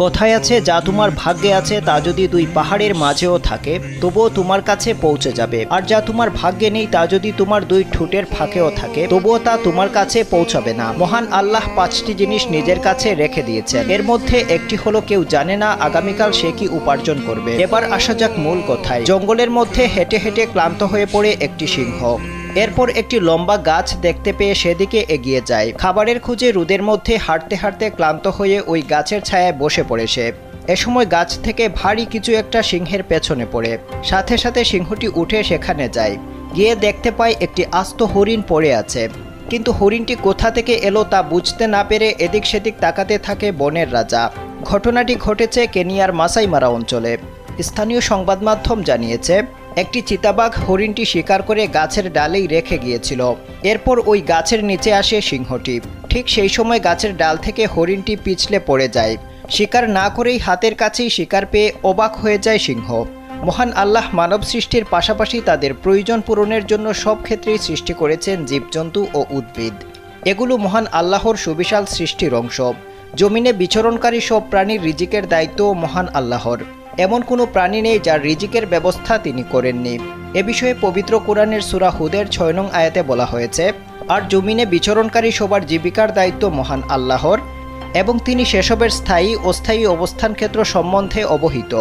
কথায় আছে, যা তোমার ভাগ্যে আছে, তা যদি দুই পাহাড়ের মাঝেও থাকে, তবুও তোমার কাছে পৌঁছে যাবে। আর যা তোমার ভাগ্যে নেই, তা যদি তোমার দুই ঠোঁটের ফাঁকেও থাকে, তবুও তা তোমার কাছে পৌঁছাবে না। মহান আল্লাহ পাঁচটি জিনিস নিজের কাছে রেখে দিয়েছেন। এর মধ্যে একটি হলো, কেউ জানে না আগামীকাল সে কি উপার্জন করবে। এবার আসা যাক মূল কথায়। জঙ্গলের মধ্যে হেঁটে হেঁটে ক্লান্ত হয়ে পড়ে একটি সিংহ। এরপর একটি লম্বা গাছ দেখতে পেয়ে সেদিকে এগিয়ে যায়। খাবারের খুঁজে রোদের মধ্যে হাঁটতে হাঁটতে ক্লান্ত হয়ে ওই গাছের ছায়ায় বসে পড়ে সে। এ সময় গাছ থেকে ভারী কিছু একটা সিংহের পেছনে পড়ে। সাথে সাথে সিংহটি উঠে সেখানে যায়। গিয়ে দেখতে পায় একটি আস্ত হরিণ পড়ে আছে। কিন্তু হরিণটি কোথা থেকে এলো তা বুঝতে না পেরে এদিক সেদিক তাকাতে থাকে বনের রাজা। ঘটনাটি ঘটেছে কেনিয়ার মাসাইমারা অঞ্চলে। স্থানীয় সংবাদ মাধ্যম জানিয়েছে একটি চিতাবাঘ হরিণটি শিকার করে গাছের ডালেই রেখে গিয়েছিল। এরপর ওই গাছের নিচে আসে সিংহটি। ঠিক সেই সময় গাছের ডাল থেকে হরিণটি পিছলে পড়ে যায়। শিকার না করেই হাতের কাছেই শিকার পেয়ে অবাক হয়ে যায় সিংহ। মহান আল্লাহ মানব সৃষ্টির পাশাপাশি তাদের প্রয়োজন পূরণের জন্য সব ক্ষেত্রেই সৃষ্টি করেছেন জীবজন্তু ও উদ্ভিদ। এগুলো মহান আল্লাহর সুবিশাল সৃষ্টির অংশ। জমিনে বিচরণকারী সব প্রাণীর রিজিকের দায়িত্ব মহান আল্লাহর। এমন কোনো প্রাণী নেই যার রিজিকের ব্যবস্থা তিনি করেননি। এ বিষয়ে পবিত্র কোরআনের সুরা হুদের ছয় নং আয়াতে বলা হয়েছে, আর জমিনে বিচরণকারী সবার জীবিকার দায়িত্ব মহান আল্লাহর এবং তিনি সেসবের স্থায়ী অস্থায়ী অবস্থান ক্ষেত্র সম্বন্ধে অবহিত।